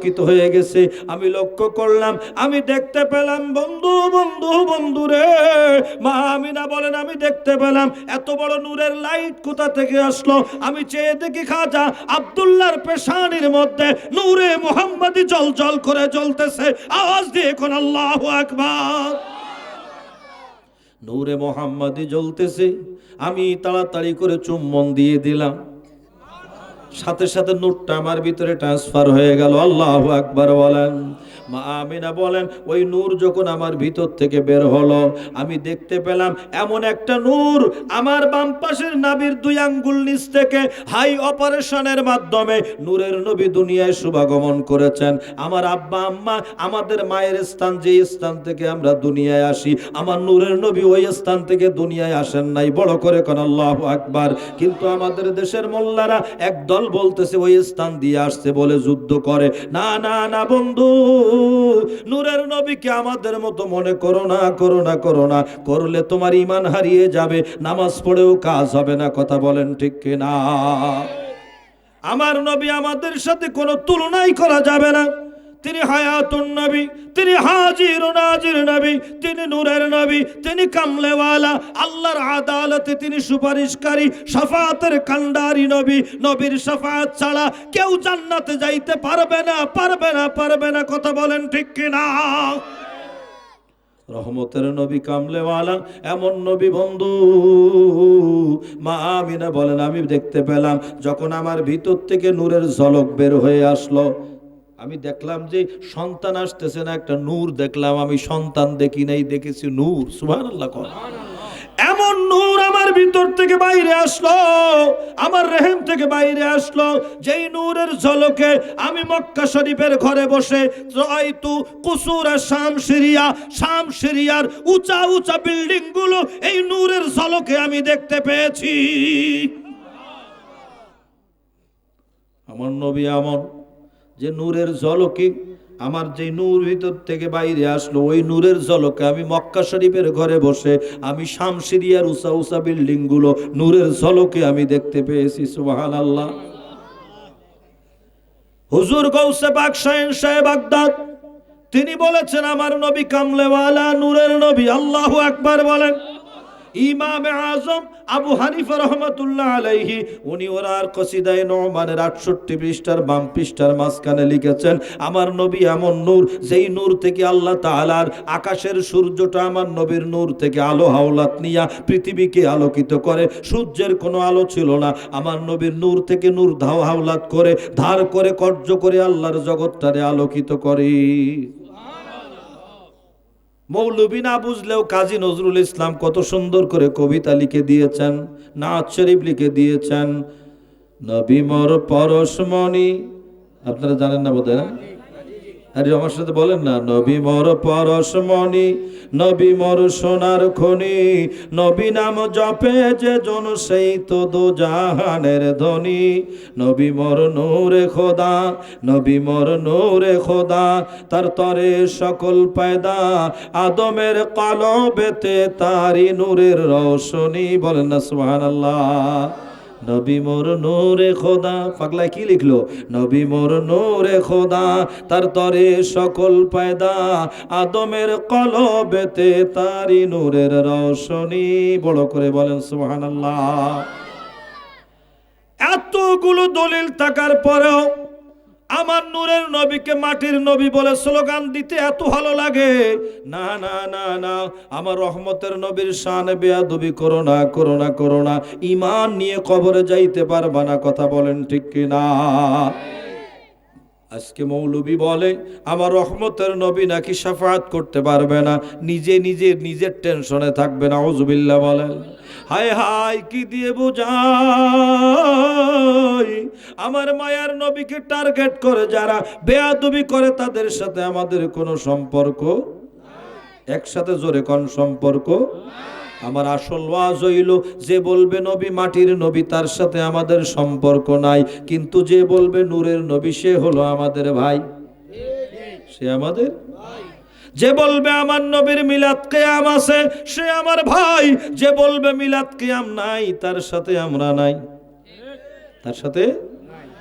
আলোকিত হয়ে গেছে। আমি লক্ষ্য করলাম, আমি দেখতে পেলাম, বন্ধু বন্ধু বন্ধু রে। মা আমিনা বলেন, আমি দেখতে পেলাম, এত বড় নূরের লাইট কোথা থেকে আসলো? আমি চেয়ে দেখি খাজা আব্দুল্লাহর পেশানির মধ্যে নূরে মোহাম্মদী জল জল করে জ্বলতেছে। আওয়াজ দিয়ে কোন আল্লাহ আকবার। নূরে মোহাম্মদী জ্বলতেছে। আমি তাড়াতাড়ি করে চুম্বন দিয়ে দিলাম। সাথে সাথে নূরটা আমার ভিতরে ট্রান্সফার হয়ে গেল। আল্লাহ আকবার বলেন। মা আমিনা বলেন, ওই নূর যখন আমার ভিতর থেকে বের হলো, আমি দেখতে পেলাম এমন একটা নূর আমার বাম পাশের নাবির দুই আঙ্গুল নিচ থেকে হাই অপারেশনের মাধ্যমে নূরের নবী দুনিয়ায় শুভাগমন করেছেন। আমার আব্বা, আম্মা, আমাদের মায়ের স্থান, যে স্থান থেকে আমরা দুনিয়ায় আসি, আমার নূরের নবী ওই স্থান থেকে দুনিয়ায় আসেন নাই। বড় করে কোন আল্লাহ আকবার। কিন্তু আমাদের দেশের মোল্লারা একদল বলতেছে, ওই স্থান দিয়ে আসছে বলে যুদ্ধ করে। না না না, বন্ধু, নূরের নবীকে আমাদের মতো মনে করো না করো না করো না। করলে তোমার ইমান হারিয়ে যাবে, নামাজ পড়েও কাজ হবে না, কথা বলেন ঠিক কিনা? আমার নবী আমাদের সাথে কোনো তুলনাই করা যাবে না। তিনি হায়াতুন নবী, তিনি হাজির নাজির নবী, তিনি নূরের নবী, তিনি কামলেওয়ালা, আল্লাহর আদালতে তিনি সুপারিশকারী শাফাতের কান্ডারি নবী, নবীর শাফাত ছাড়া কেউ জান্নাতে যাইতে পারবে না পারবে না পারবে না, কথা বলেন ঠিক কিনা? রহমতের নবী কামলেওয়ালা, এমন নবী বন্ধু। মা আমিনা বলেন, আমি দেখতে পেলাম, যখন আমার ভিতর থেকে নূরের ঝলক বের হয়ে আসলো আমি দেখলাম যে সন্তান আসতেছে না একটা নূর দেখলাম আমি সন্তান দেখি নাই দেখেছি নূর সুবহানাল্লাহ কর। এমন নূর আমার ভিতর থেকে বাইরে আসলো আমার রেহেম থেকে বাইরে আসলো যেই নূরের ঝলকে আমি মক্কা শরীফের ঘরে বসে রাইতু কুসুরা শাম সিরিয়া শাম সিরিয়ার উঁচা উঁচা বিল্ডিংগুলো এই নূরের ঝলকে আমি দেখতে পেয়েছি। আমার নবী আমন যে নূরের ঝলকে, আমার যে নূর ভিতর থেকে বাইরে আসলো, ওই নূরের ঝলকে আমি মক্কা শরীফের ঘরে বসে, আমি শামসিরিয়ার উষা উষা বিল্ডিংগুলো নূরের ঝলকে আমি দেখতে পেয়েছি সুবাহান আল্লাহ হুজুর গৌসে বাগ শাহেন সাহেব বাগদাদ তিনি বলেছেন, আমার নবী কামলেওয়ালা, নূরের নবী, আল্লাহু আকবার বলেন ইমাম আজম আবু হানিফা রহমতুল্লাহ আলাইহি, উনি ওরার কসিদায় নমানের আটষট্টি পৃষ্ঠার বাম পৃষ্ঠার মাঝখানে লিখেছেন, আমার নবী এমন নূর, যেই নূর থেকে আল্লাহ তাআলার আকাশের সূর্যটা আমার নবীর নূর থেকে আলো হাওলাত নিয়া পৃথিবীকে আলোকিত করে, সূর্যের কোনো আলো ছিল না। আমার নবীর নূর থেকে নূর ধাও হাওলাত করে, ধার করে, কর্য করে আল্লাহর জগৎটারে আলোকিত করে। মৌলবী না বুঝলেও কাজী নজরুল ইসলাম কত সুন্দর করে কবিতা লিখে দিয়েছেন, নাচ শরীফ লিখে দিয়েছেন নবী মর পরশমণি, আপনারা জানেন না বোধহয় না? আরে আমার সাথে বলেন না, নবী মর পরশমণি নবী মর সোনার খনি, নবী নাম জপে যে জন সেই তো দো জাহানের ধ্বনি নবী মর নূরে খোদা, নবী মর নূরে খোদা, তার তরে সকল পায়দা, আদমের কলবেতে তারি নূরের রৌশনী। বলেন না, সুবহানাল্লাহ। নবী মোর নূরে খোদা, পাগলায় কি লিখলো? নবী মোর নূরে খোদা, তার তরে সকল পায়দা, আদমের কলবেতে তারি নূরের রশনি। বড় করে বলেন, সুবহানাল্লাহ। এতগুলো দলিল থাকার পরেও আমার নূরের নবীকে মাটির নবী বলে স্লোগান দিতে এত ভালো লাগে। না না না না, আমার রহমতের নবীর শানে বেয়াদবি করো না করো না করো না। ইমান নিয়ে কবরে যাইতে পারবা না, কথা বলেন ঠিক কি না আজকে মৌলবী বলে, আমার রহমতের নবী নাকি সাফাত করতে পারবে না, নিজে নিজে নিজের টেনশনে থাকবে না ওজুবিল্লা বলেন। হায় হায়, কি দিয়ে বোঝাই আমার মায়ার নবীকে টার্গেট করে যারা বেয়াদবি করে, তাদের সাথে আমাদের কোনো সম্পর্ক একসাথে জোরে কোন, সম্পর্ক আমার আসল ওয়াজ হইল, যে বলবে নবী মাটির নবী, তার সাথে আমাদের সম্পর্ক নাই। কিন্তু যে বলবে নূরের নবী, সে হলো আমাদের ভাই। সে আমাদের যে বলবে আমার নবীর মিলাদ কেয়াম আছে, সে আমার ভাই। যে বলবে মিলাদ কেয়াম নাই, তার সাথে আমরা নাই। তার সাথে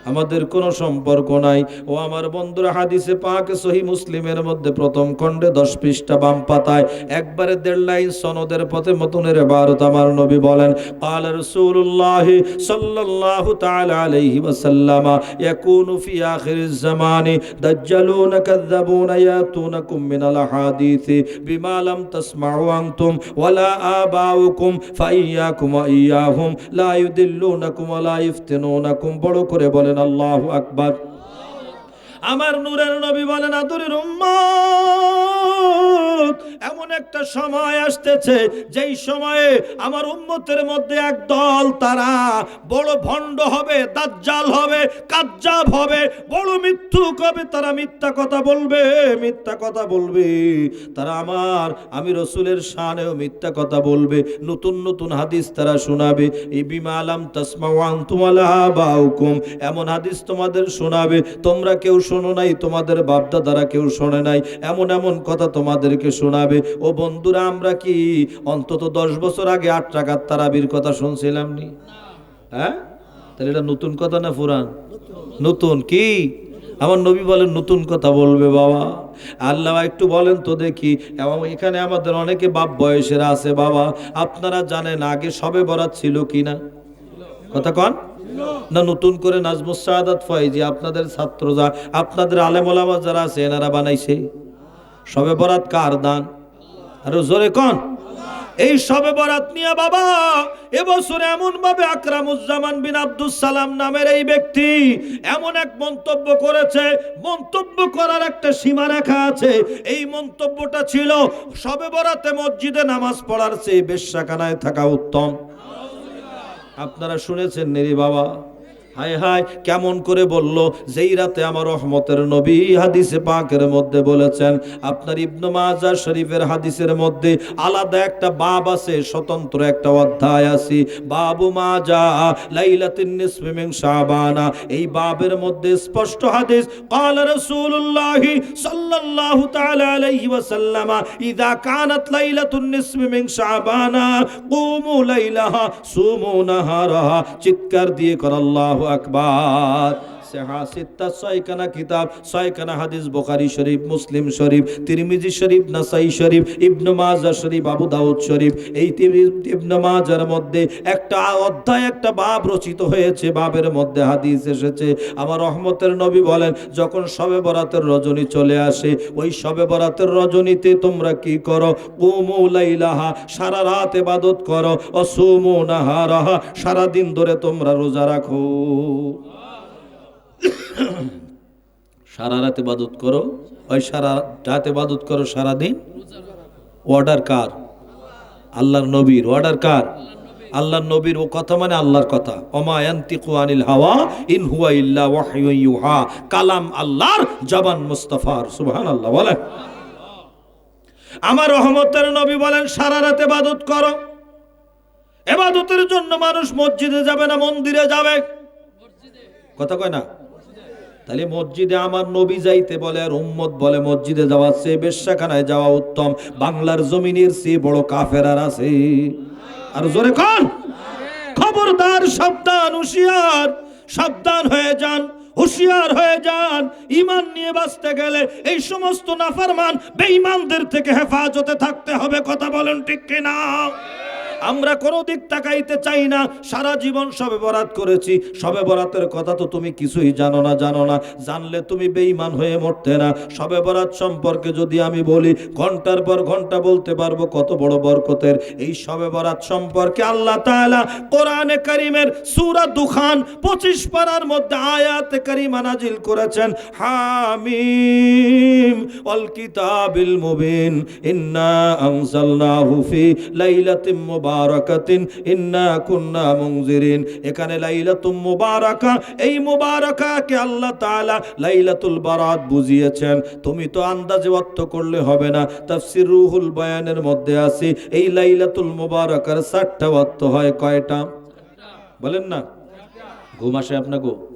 আমাদের কোনো সম্পর্ক নাই ও আমার বন্ধুরা হাদিসে পাক সহি মুসলিমের মধ্যে প্রথম খণ্ডে দশ পৃষ্ঠা বাম পাতায় একবারে দেড় লাইন সনদের পথে মতনের ভারত আমার নবী বলেন قال رسول الله صلى الله تعالى عليه وسلم يكون في آخر الزمان دجالون كذبون ياتونكم من الأحاديث بما لم تسمعوا أنتم ولا آباؤكم فإياكم وإياهم لا يدلونكم ولا يفتنونكم বড় করে বলেন আল্লাহু আকবর। আমার নূরের নবী বলেন আদরের এমন একটা সময় আসতেছে, যেই সময়ে আমার উম্মতের মধ্যে এক দল তারা বড় ভণ্ড হবে, দাজ্জাল হবে, কাজ্জাব হবে, বড় মিথ্যুক হবে, তারা মিথ্যা কথা বলবে, মিথ্যা কথা বলবে। তারা আমার, আমি রসুলের শানেও মিথ্যা কথা বলবে, নতুন নতুন হাদিস তারা শোনাবে। এই বিমা আলাম তাসমা ওয়ান্তুমালা বাউকুম এমন হাদিস তোমাদের শোনাবে, তোমরা কেউ শোনো নাই, তোমাদের বাপদাদারা কেউ শোনে নাই। এমন এমন কথা তোমাদেরকে শোনাবে। ও বন্ধুরা, আমরা কি অন্তত দশ বছর আগে আট টাকার তারাবির কথা শুনছিলাম নি? হ্যাঁ? তাহলে এটা নতুন কথা না পুরান? নতুন কি? আমার নবী বলেন, নতুন কথা বলবে বাবা। আল্লাহ একটু বলেন তো দেখি। এবং এখানে আমাদের অনেকে বাপ বয়সের আছে বাবা। আপনারা জানেন আগে সবে বরাত ছিল কি না? কথা কন। না, নতুন করে নাজমুস সাহাদাত আপনাদের ছাত্র যা আপনাদের আলেম ওলামা যারা আছে, এনারা বানাইছে। সবে বরাত কার দান? আর জোরে কন। এই সবে বরাত নিয়ে বাবা, এবছর এমন ভাবে আকরামুজ্জামান বিন আব্দুস সালাম নামের এই ব্যক্তি এমন এক মন্তব্য করেছে। মন্তব্য করার একটা সীমারেখা আছে। এই মন্তব্যটা ছিল, সবে বরাতে মসজিদে নামাজ পড়ার চেয়ে বেশ্যাখানায় থাকা উত্তম। আপনারা শুনেছেন নেরি বাবা? হায় হায় কেমন করে বলল যেই রাতে আমার রহমতের নবী হাদিসে পাকের মধ্যে বলেছেন আপনার ইবনু মাজা শরীফের হাদিসের মধ্যে আলাদা একটা বাব আছে স্বতন্ত্র একটা অধ্যায় আছে বাবু মাজা লাইলাতিন নিসফি মিন শাবানা এই বাবের মধ্যে স্পষ্ট হাদিস قال رسول الله صلى الله تعالى عليه وسلم اذا كانت ليله النصف من شعبان قوموا ليلها صوموا نهارها চিৎকার দিয়ে কর আল্লাহু আকবার। শরীফ, মুসলিম শরীফ, তিরমিজি শরীফ শরীফ আবু দাউদ মধ্যে একটা অধ্যায়, একটা রচিত হয়েছে। আমার রহমতের নবী বলেন, যখন সবে বরাতের রজনী চলে আসে, ওই সবে বরাতের রজনীতে তোমরা কি করো? কুমু লাইলাহা, সারা রাত এবাদত করো। অসুমু নাহারাহা, সারা দিন ধরে তোমরা রোজা রাখো। সারা রাত ইবাদত করো। ওই সারা রাত ইবাদত করো সারাদিন। অর্ডার কার? আল্লাহর নবীর। অর্ডার কার? আল্লাহর নবীর ও কথা মানে আল্লাহর কথা। অমায়ান্তিকু আনিল হাওয়া ইন হুয়া ইল্লা ওয়াহয়ুন ইউহা। কালাম আল্লাহর জবান মুস্তাফার। সুবহানাল্লাহ, বলেন। আমার রহমতের নবী বলেন, সারা রাত ইবাদত করো। এবাদতের জন্য মানুষ মসজিদে যাবে না, মন্দিরে যাবে। কথা কয় না? তাহলে মসজিদে আমার নবী যাইতে বলে আর উম্মত বলে মসজিদে যাওয়ার চেয়ে বেশ্যাখানায় যাওয়া উত্তম। বাংলার জমিনের চেয়ে বড় কাফের আর আছে। আর জোরে কন। খবরদার, সাবধান, হুশিয়ার। সাবধান হয়ে যান, হুঁশিয়ার হয়ে যান। ইমান নিয়ে বাঁচতে গেলে এই সমস্ত নাফরমান বেঈমানদের থেকে হেফাজতে থাকতে হবে। কথা বলেন ঠিক কিনা? আমরা কোনো দিক তাকাইতে চাই না। সারা জীবন সবে বরাত করেছি। সবে বরাতের কথা তো তুমি কিছুই জানো না জানো না। জানলে তুমি বেঈমান হয়ে মরতে না। সবে বরাত সম্পর্কে যদি আমি বলি, ঘণ্টার পর ঘণ্টা বলতে পারব কত বড় বরকতের। এই সবে বরাত সম্পর্কে আল্লাহ তাআলা কোরআনে কারিমের সূরা দুখান 25 পারার মধ্যে আয়াত কারিমা নাজিল করেছেন। হামিম ওয়াল কিতাবিল মুবিন। ইন্না আনজালনাহু ফি লাইলাতিন মুবারাকাতিন, ইন্না কুন্না মুনজিরিন। এখানে লাইলাতুম মুবারাকা, এই মুবারাকাকে আল্লাহ তাআলা লাইলাতুল বারাত বুঝিয়েছেন। তুমি তো আন্দাজে অর্থ করলে হবে না। তাফসির রুহুল বয়ানের মধ্যে আছে, এই লাইলাতুল মুবারাকার চারটা অর্থ হয় কয়টা? বলেন না। ঘুম আসে আপনাকে?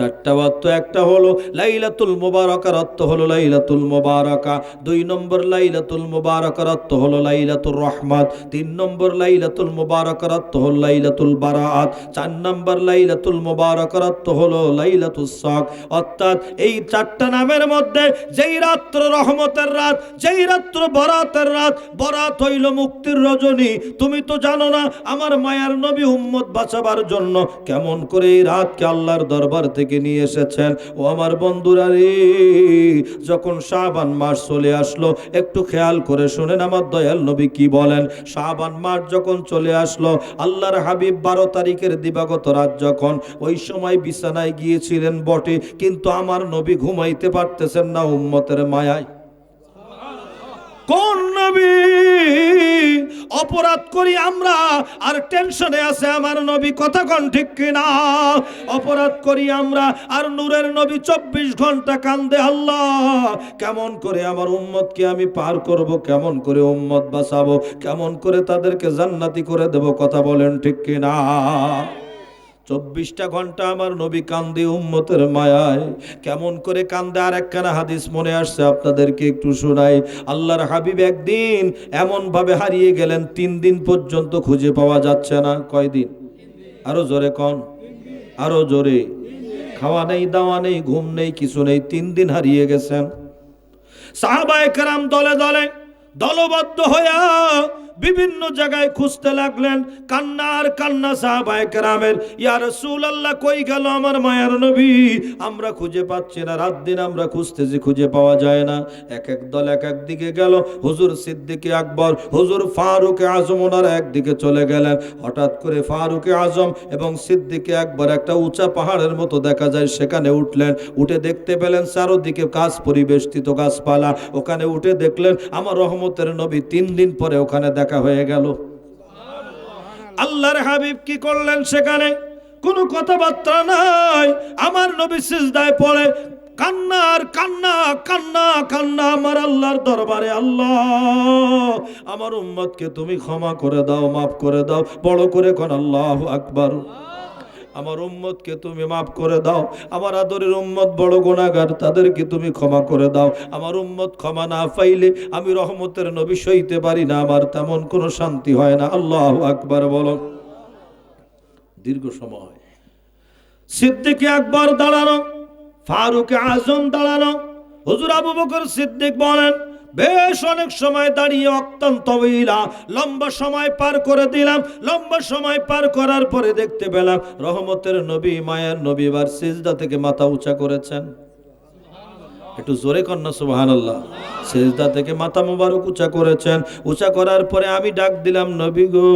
চারটা অর্থ একটা হলো লাইলাতুল মোবারকার অর্থ হলো লাইলাতুল মোবারকা। দুই নম্বর লাইলাতুল মোবারকার অর্থ হলো লাইলাতুর রহমাত। তিন নম্বর লাইলাতুল মুবারাকার অর্থ হলো লাইলাতুল বারাআত। চার নম্বর লাইলাতুল মুবারাকার অর্থ হলো লাইলাতুস সাক। অর্থাৎ এই চারটা নামের মধ্যে যেই রাত্র রহমতের রাত, যেই রাত্র বরাতের রাত, বরাত হইল মুক্তির রজনী। তুমি তো জানো না, আমার মায়ার নবী উম্মত বাঁচাবার জন্য কেমন করে এই রাতকে আল্লাহর দরবার থেকে নিয়ে এসেছেন। ও আমার বন্ধুরা রে, যখন শাহবান মাস চলে আসলো, একটু খেয়াল করে শুনেন আমার দয়াল নবী কি বলেন। শাহবান মাস যখন চলে আসলো, আল্লাহর হাবিব বারো তারিখের দিবাগত রাত যখন ওই সময় বিছানায় গিয়েছিলেন বটে, কিন্তু আমার নবী ঘুমাইতে পারতেছেন না উম্মতের মায়ায়। কোন নবী অপরাধ করি আমরা? আর টেনশনে আছে আমার নবী, কথা কন ঠিক কিনা? অপরাধ করি আমরা, আর নূরের নবী চব্বিশ ঘণ্টা কান্দে আল্লাহ। কেমন করে আমার উম্মতকে আমি পার করব? কেমন করে উম্মত বাঁচাবো? কেমন করে তাদেরকে জান্নাতি করে দেব? কথা বলেন ঠিক কিনা? চব্বিশটা ঘণ্টা আমার নবী কান্দে উম্মতের মায়ায়। কেমন করে কান্দে আর একখানা হাদিস মনে আসছে আপনাদেরকে একটু শোনাই। আল্লাহর হাবিব একদিন এমন ভাবে হারিয়ে গেলেন, তিন দিন পর্যন্ত খুঁজে পাওয়া যাচ্ছে না। কয়দিন? আরও জোরে কন। আরও জোরে। খাওয়া নেই, দাওয়া নেই, ঘুম নেই, কিছু নেই, তিন দিন হারিয়ে গেছেন। সাহাবায়ে কেরাম দলে দলে দলবদ্ধ হইয়া বিভিন্ন জায়গায় খুঁজতে লাগলেন কান্না আর কান্না সাহাবায়ে কেরামের, ইয়া রাসূলুল্লাহ, কই গেল আমার মায়ার নবী? আমরা খুঁজে পাচ্ছি না, রাত দিন আমরা খুঁজতেছি, খুঁজে পাওয়া যায় না। এক এক দল এক এক দিকে গেল, হুজুর সিদ্দিকে আকবর, হুজুর ফারুক আজম ওনারা একদিকে চলে গেলেন। হঠাৎ করে ফারুক আজম এবং সিদ্দিকে আকবর একটা উঁচা পাহাড়ের মতো দেখা যায়, সেখানে উঠলেন। উঠে দেখতে পেলেন চারোদিকে গাছ পরিবেষ্টিত গাছপালা। ওখানে উঠে দেখলেন আমার রহমতের নবী তিন দিন পরে ওখানে দেখা হয়ে গেল। আল্লাহর হাবিব কি করলেন সেখানে? কোনো কথাবার্তা নাই। আমার নবী সিজদায় পড়ে, কান্না আর কান্না কান্না কান্না আমার আল্লাহর দরবারে। আল্লাহ, আমার উম্মতকে তুমি ক্ষমা করে দাও, মাফ করে দাও, বড় করে কোন আল্লাহ আকবার। আমার উম্মতকে তুমি মাফ করে দাও। আমার আদরের উম্মত বড় গুণাগার তাদেরকে তুমি ক্ষমা করে দাও। আমার উম্মত ক্ষমা না পাইলে আমি রহমতের নবী সইতে পারি না। আমার তেমন কোনো শান্তি হয় না। আল্লাহ আকবার বলো। দীর্ঘ সময়। সিদ্দিকে আকবর দাঁড়ানো, ফারুক আজম দাঁড়ানো, হুজুর আবু বকর সিদ্দিক বলেন বেশ অনেক সময় দাঁড়িয়ে অত্যন্ত বইলা লম্বা সময় পার করে দিলাম। লম্বা সময় পার করার পরে দেখতে পেলাম রহমতের নবী, মায়ের নবী এবার সিজদা থেকে মাথা উঁচা করেছেন। একটু জোরে কন্যা সুবাহান আল্লাহ সেজদা থেকে মাথা মোবারক উঁচা করেছেন। উঁচা করার পরে আমি ডাক দিলাম, নবী গো,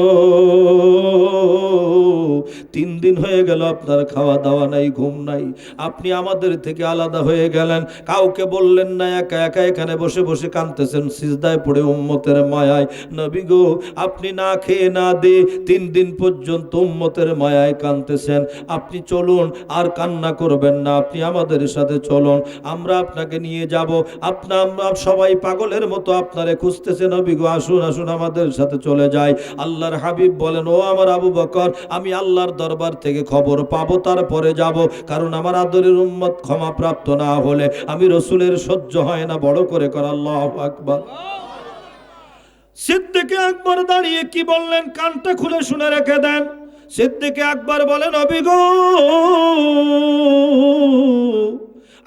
তিন দিন হয়ে গেল, আপনার খাওয়া দাওয়া নাই, ঘুম নাই। আপনি আমাদের থেকে আলাদা হয়ে গেলেন। কাউকে বললেন না, একা একা এখানে বসে বসে কাঁদতেছেন। সিজদায় পড়ে উম্মতের মায়ায়। নবী গো, আপনি না খেয়ে না দে তিন দিন পর্যন্ত উম্মতের মায়ায় কাঁদতেছেন। আপনি চলুন, আর কান্না করবেন না। আপনি আমাদের সাথে চলুন। আমরা আপনাকে নিয়ে যাব। আপনা সবাই পাগলের মতো আপনারে খুঁজতেছে। নবী গো, আসুন আসুন, আমাদের সাথে চলে যাই। আল্লাহর হাবিব বলেন, ও আমার আবু বকর, আমি আল্লাহর দরবার থেকে খবর পাবো, তারপরে যাব। কারণ আমার আদরের উম্মত ক্ষমা প্রাপ্ত না হলে আমি রসুলের সহ্য হয় না। বড় করে কর, আল্লাহ আকবার। সিদ্দিকে আকবর দাঁড়িয়ে কি বললেন? কানটা খুলে শুনে রেখে দেন। সিদ্দিকে আকবর বলেন অবিগো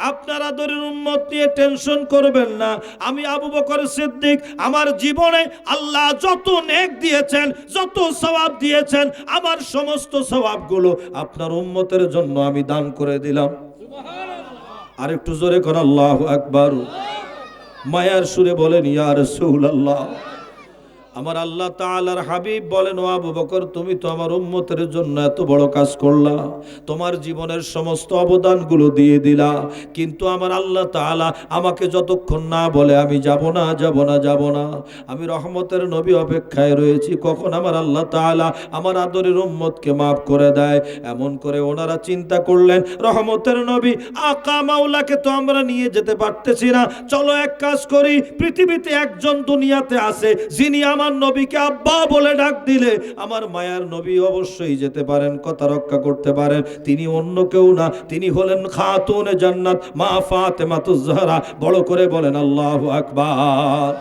আপনার দরের উন্মত নিয়ে টেনশন করবেন না। আমি আবু বকর সিদ্দিক আমার জীবনে আল্লাহ যত নেক দিয়েছেন যত সওয়াব দিয়েছেন আমার সমস্ত সওয়াবগুলো আপনার উন্মতের জন্য আমি দান করে দিলাম। আর একটু জোরে কর আল্লাহ আকবার। মায়ার সুরে বলেন ইয়ার ইয়া রাসূলুল্লাহ। আমার আল্লাহ তাআলার হাবিব বলেন, ও আবু বকর, তুমি তো আমার উম্মতের জন্য এত বড় কাজ করলা। তোমার জীবনের সমস্ত অবদানগুলো দিয়ে দিলা। কিন্তু আমার আল্লাহ তাআলা আমাকে যতক্ষণ না বলে, আমি যাব না যাব না যাব না। আমি রহমতের নবী অপেক্ষায় রয়েছি। কখন আমার আল্লাহ তাআলা আমার আদরের উম্মতকে মাফ করে দেয়? এমন করে ওনারা চিন্তা করলেন, রহমতের নবী, আকা মাওলাকে তো আমরা নিয়ে যেতে পারতেছি না। চলো এক কাজ করি, পৃথিবীতে একজন দুনিয়াতে আছে, যিনি আমার আমার নবীকে আব্বা বলে ডাক দিলে আমার মায়ার নবী অবশ্যই যেতে পারেন, কথা রক্ষা করতে পারেন। তিনি অন্য কেউ না, তিনি হলেন খাতুনে জান্নাত, মা ফাতেমাতুজ জাহরা। বড় করে বলেন, আল্লাহু আকবার।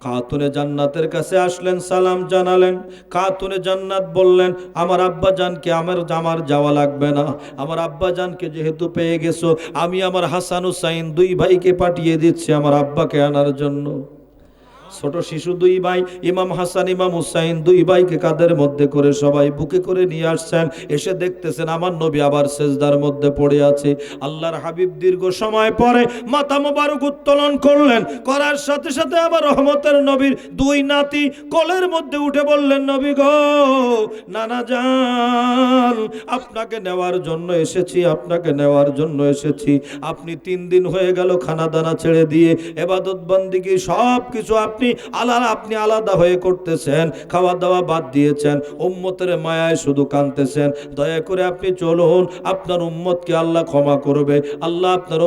খাতুনে জান্নাতের কাছে আসলেন, সালাম জানালেন। খাতুনে জান্নাত বললেন, আমার আব্বা জানকে আমার আমার যাওয়া লাগবে না। আমার আব্বা জানকে যেহেতু পেয়ে গেছো, আমি আমার হাসান হুসাইন দুই ভাইকে পাঠিয়ে দিচ্ছি আমার আব্বাকে আনার জন্য। ছোট শিশু দুই ভাই, ইমাম হাসান, ইমাম হুসাইন দুই ভাইকে কাদের মধ্যে করে সবাই বুকে করে নিয়ে আসছেন, এসে দেখতেছেন আমার নবী আবার সেজদার মধ্যে পড়ে আছে। আল্লাহর হাবিব দীর্ঘ সময় পরে মাথা মোবারক উত্তোলন করলেন, করার সাথে সাথে আবার রহমতের নবীর দুই নাতি কলের মধ্যে উঠে বললেন, নবী গো, নানা যান আপনাকে নেওয়ার জন্য এসেছি, আপনাকে নেওয়ার জন্য এসেছি। আপনি তিন দিন হয়ে গেল খানা দানা ছেড়ে দিয়ে এবাদত বন্দিগি সব কিছু আপনি আলাদা, আপনি আলাদা হয়ে করতেছেন খাওয়া দাওয়া বাদ দিয়েছেন, উম্মতের মায়ায় শুধু কাঁদতেছেন। দয়া করে আপনি চলুন, আপনার উম্মতকে আল্লাহ ক্ষমা করবে। আল্লাহ আপনার